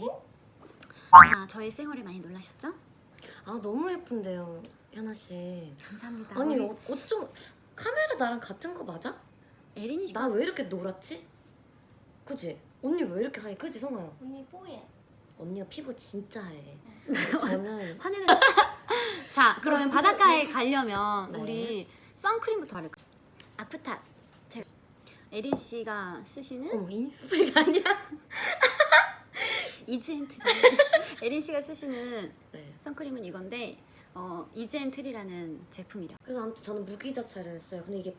자, 저의 생얼에 많이 놀라셨죠? 아 너무 예쁜데요, 현아 씨. 감사합니다. 아니 우리 옷좀 카메라 나랑 같은 거 맞아? 에린이 나 왜 이렇게 노랗지? 그지? 언니 왜 이렇게 하얘? 그지 성아야? 언니 뽀해. 언니가 피부 진짜 하얘. 저는 화내는. 자, 그러면 바닷가에 가려면 네. 우리 선크림부터 바를까? 아프타. 제가 에린 씨가 쓰시는 어머 이니스프리가 아니야? 이즈엔트리. 에린 씨가 쓰시는 네. 선크림은 이건데 어, 이즈엔트리라는 제품이라. 그래서 아무튼 저는 무기자차를 써요. 근데 이게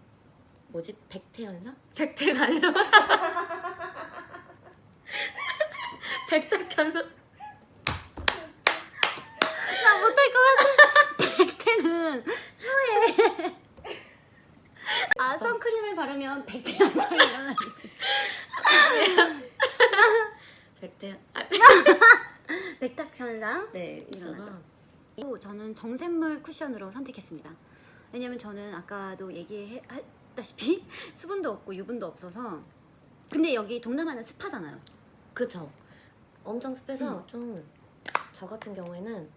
뭐지? 백태현상? 백태가 아니라 백탁현상? 나 못할 것 같아. 백태는 후회. 아 선크림을 바르면 백태 현상이 일어나는. 백태현. 아, 백탁 현상. 네 일어나죠. 또 저는 정샘물 쿠션으로 선택했습니다. 왜냐면 저는 아까도 얘기했다시피 수분도 없고 유분도 없어서 근데 여기 동남아는 습하잖아요. 그쵸. 엄청 습해서 좀 저 같은 경우에는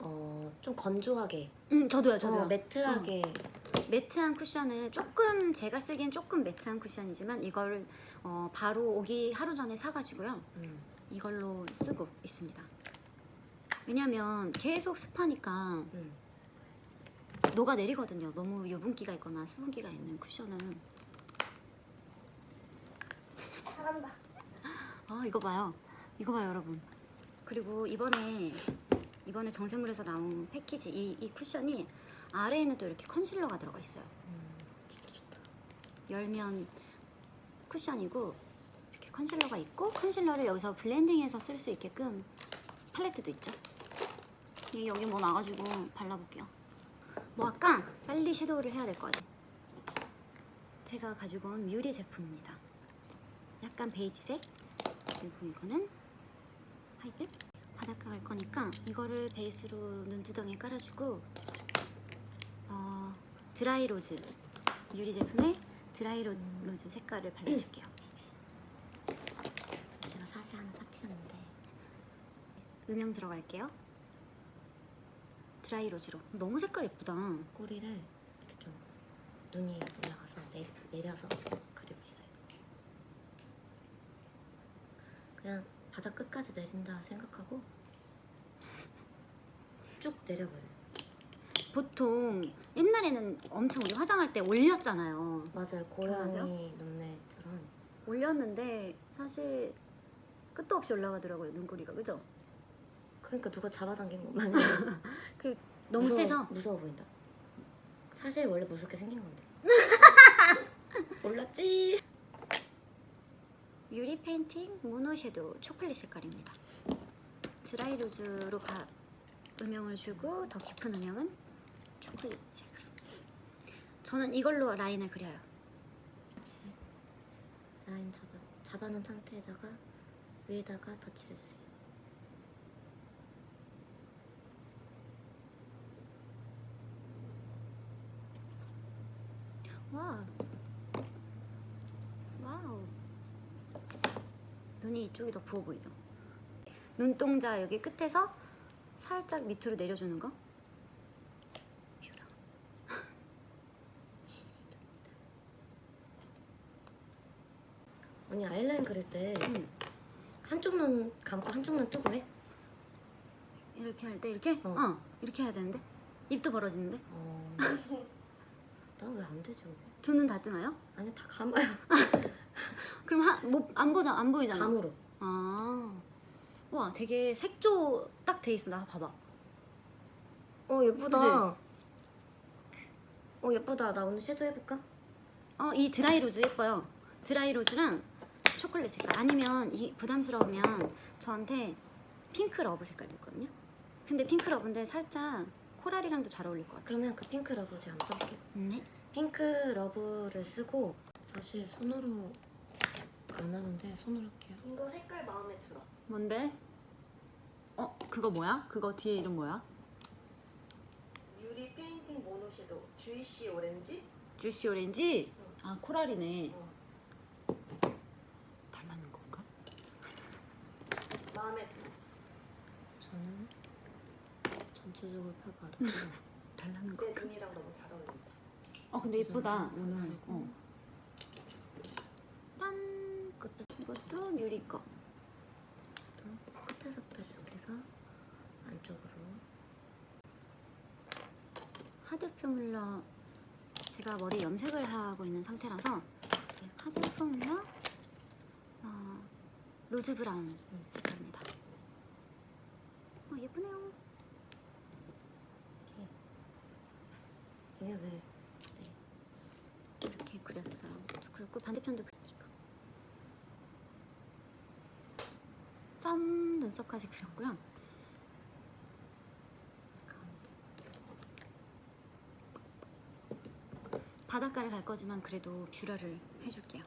어, 좀 건조하게, 음 저도요 저도요. 어, 매트하게 매트한 쿠션을 조금 제가 쓰기엔 조금 매트한 쿠션이지만 이걸 어, 바로 오기 하루 전에 사가지고요 음. 이걸로 쓰고 있습니다. 왜냐면 계속 습하니까 음. 녹아 내리거든요. 너무 유분기가 있거나 수분기가 있는 쿠션은 잘한다. 아 이거 봐요 이거 봐요 여러분 그리고 이번에 이번에 정샘물에서 나온 패키지 이, 이 쿠션이 아래에는 또 이렇게 컨실러가 들어가 있어요 음. 진짜 좋다 열면 쿠션이고 컨실러가 있고 컨실러를 여기서 블렌딩해서 쓸 수 있게끔 팔레트도 있죠. 이 여기 뭐 나가지고 발라볼게요. 뭐 할까? 빨리 섀도우를 해야 될 것 같아요 제가 가지고 온 뮤리 제품입니다. 약간 베이지색? 그리고 이거는 화이트? 바닷가 갈 거니까 이거를 베이스로 눈두덩이에 깔아주고 어, 드라이 로즈 유리 제품의 드라이 로, 로즈 색깔을 발라줄게요 제가 사실 하나 빠뜨렸는데 음영 들어갈게요 드라이 로즈로 너무 색깔 예쁘다 꼬리를 이렇게 좀 눈이 올라가서 내, 내려서 그리고 있어요. 그냥 바다 끝까지 내린다 생각하고 쭉 내려버려요. 보통 옛날에는 엄청 우리 화장할 때 올렸잖아요 맞아요. 고양이 눈매처럼. 올렸는데 사실 끝도 없이 올라가더라고요 눈꼬리가 그죠? 그러니까 누가 잡아당긴 것만 너무 무서워, 세서 무서워 보인다. 사실 원래 무섭게 생긴 건데. 몰랐지. 유리 페인팅 모노 섀도우 초콜릿 색깔입니다. 드라이 로즈로 가, 음영을 주고 더 깊은 음영은 초콜릿 색으로. 저는 이걸로 라인을 그려요. 같이 라인 잡아 잡아놓은 상태에다가 위에다가 덧칠해 주세요. 와, 와우. 눈이 이쪽이 더 부어 보이죠? 눈동자 여기 끝에서 살짝 밑으로 내려주는 거. 언니 아이라인 그릴 때 음, 한쪽 눈 감고 한쪽 눈 뜨고 해? 이렇게 할 때 이렇게? 어. 어. 이렇게 해야 되는데 입도 벌어지는데 어. 나왜안 되죠? 두 눈 다 뜨나요? 아니 다 감아요. 그럼 한, 뭐, 안 보자 안 보이잖아. 감으로. 아, 와 되게 색조 딱 돼 있어. 나 봐봐. 어 예쁘다. 어 예쁘다. 나 오늘 섀도우 해볼까? 어, 이 드라이 로즈 예뻐요. 드라이 로즈랑 초콜릿 색깔. 아니면 이 부담스러우면 저한테 핑크 러브 색깔도 있거든요. 근데 핑크 러브인데 살짝 코랄이랑도 잘 어울릴 것 같아요. 그러면 그 핑크 러브 제가 한번 써볼게요. 네. 핑크 러브를 쓰고 사실 손으로 안 나는데 손으로 할게요. 이거 색깔 마음에 들어. 뭔데? 어, 그거 뭐야? 그거 뒤에 이름 뭐야? 유리 페인팅 모노 섀도우 주이시 오렌지. 주시 오렌지? 아, 코랄이네. 어, 닮았는 건가? 마음에 들어. 전체적으로 펴 바르고 달라는 내 눈이랑 너무 잘 어울린다. 어 근데 예쁘다 오늘. 어. 짠. 끝에 이것도 뮤리 거. 또 끝에서부터 시작해서 안쪽으로 하드 표뮬러 제가 머리 염색을 하고 있는 상태라서 이렇게 하드 표뮬러 어, 로즈 브라운 색깔입니다. 어, 예쁘네요. 이게 왜 이렇게 그렸어요. 그리고 반대편도 그리고 짠 눈썹까지 그렸고요. 바닷가를 갈 거지만 그래도 뷰러를 해줄게요.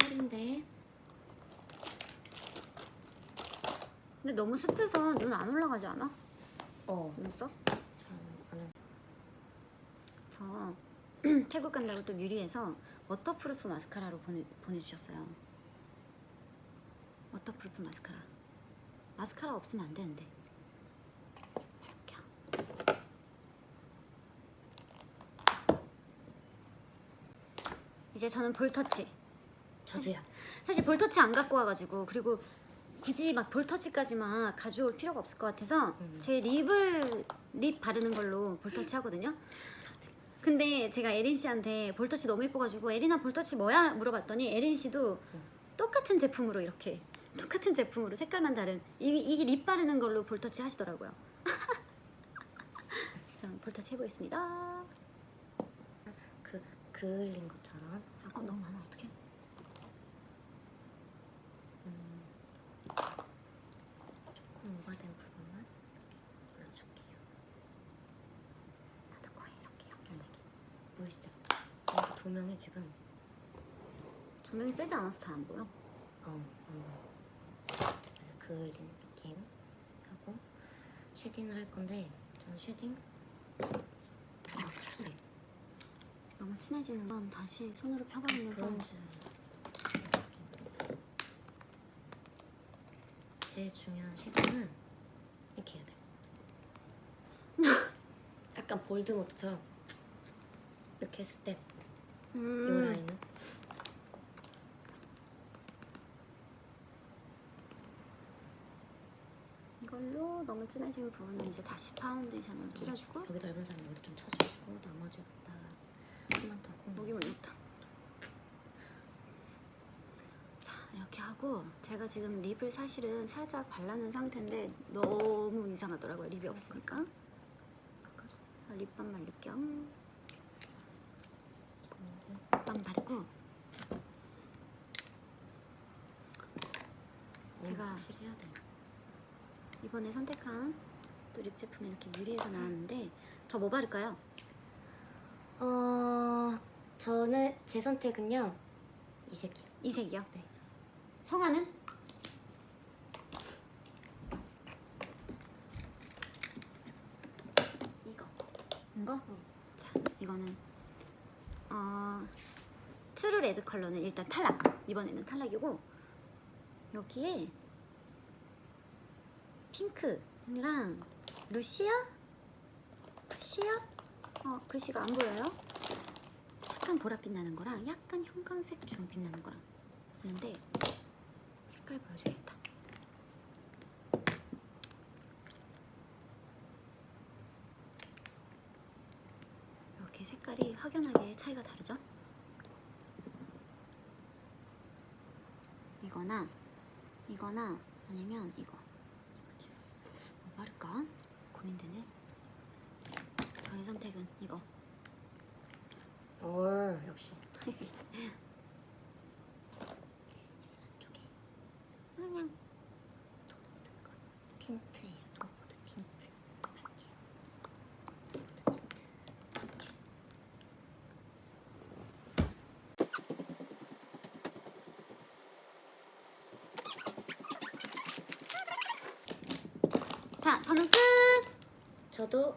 펄인데 근데 너무 습해서 눈 안 올라가지 않아? 어 눈썹? 저 태국 간다고 또 뮤리에서 워터프루프 마스카라로 보내, 보내주셨어요. 워터프루프 마스카라. 마스카라 없으면 안 되는데. 이렇게. 이제 저는 볼터치. 저도요 사실 볼터치 안 갖고 와가지고 그리고 굳이 막 볼터치까지 막 가져올 필요가 없을 것 같아서 음. 제 립을 립 바르는 걸로 볼터치 하거든요. 근데 제가 에린 씨한테 볼터치 너무 예뻐가지고 에린아 볼터치 뭐야 물어봤더니 에린 씨도 음. 똑같은 제품으로 이렇게 똑같은 제품으로 색깔만 다른 이 이게 립 바르는 걸로 볼터치 하시더라고요. 그래서 볼터치 해보겠습니다. 그 그을린 것처럼 어 너무 많아 어떡해? 음, 조금 오버된 부분만 눌러줄게요 나도 거의 이렇게 연결되게. 보이시죠? 여기 조명이 지금 조명이 세지 않아서 잘 안 보여. 어, 어. 그래서 그을린 느낌 하고 쉐딩을 할 건데 저는 쉐딩 아, 네. 너무 친해지는 건 다시 손으로 브론즈 제일 중요한 쉐딩은 이렇게 해야 돼 약간 볼드모트처럼 이렇게 했을 때이 음, 라인은? 이걸로 너무 진해진 부분은 이제 다시 파운데이션을 줄여주고. 여기 넓은 사람 여기도 좀 쳐주시고 나머지 다. 한번 더 꼭. 여기 먼저부터 자 이렇게 하고 제가 지금 립을 사실은 살짝 발라놓은 상태인데 너무 이상하더라고요 립이 없으니까. 깎아줘. 자, 립밤 바를 겸 립밤 바르고 제가 확실히 해야 돼. 이번에 선택한 또 립 제품이 이렇게 유리에서 나왔는데 저 뭐 바를까요? 어, 저는 제 선택은요 이 색이요. 이 색이요? 네. 성화는? 이거. 이거? 응. 자, 이거는 어 트루 레드 컬러는 일단 탈락. 이번에는 탈락이고 여기에 핑크랑 루시아? 루시아? 어 글씨가 안 보여요? 약간 보랏빛 나는 거랑 약간 형광색 주황빛 나는 거랑 있는데 색깔 보여줘야겠다. 이렇게 색깔이 확연하게 차이가 다르죠? 이거나 이거나 아니면 이거. 뭐 바를까? 고민되네. 저의 선택은 이거. 올 역시. 쪽에. 그냥 틴트 자, 저는 끝! 저도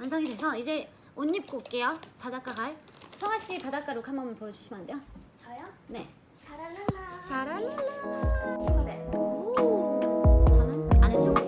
완성이 돼서 이제 옷 입고 올게요. 바닷가 갈. 성아 씨 바닷가 룩 한 번만 보여주시면 안 돼요? 저요? 네. 샤랄랄라. 샤랄랄라. 친구들. 오. 저는 안에 쭉.